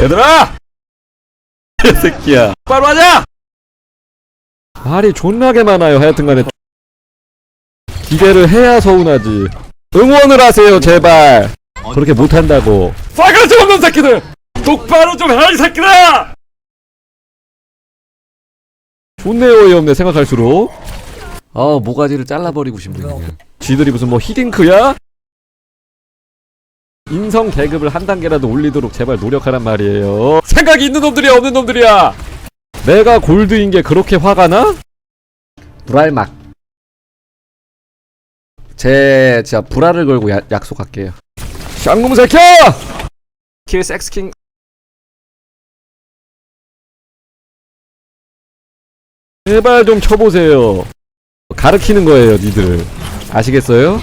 얘들아! 이 새끼야. 바로 하자! 말이 존나게 많아요, 하여튼간에. 기대를 해야 서운하지. 응원을 하세요, 제발. 그렇게 못한다고. 싸가지 없는 새끼들! 똑바로 좀 해라, 이 새끼들아! 존내 어이없네, 생각할수록. 아, 모가지를 잘라버리고 싶네, 그냥. 쥐들이 무슨 뭐 히딩크야? 인성 계급을 한 단계라도 올리도록 제발 노력하란 말이에요. 생각이 있는 놈들이야, 없는 놈들이야! 내가 골드인 게 그렇게 화가 나? 불알막. 제, 진짜 불알을 걸고 야- 약속할게요. 쌍놈 새끼야! 킬 섹스킹. 제발 좀 쳐보세요. 가르키는 거예요, 니들. 아시겠어요?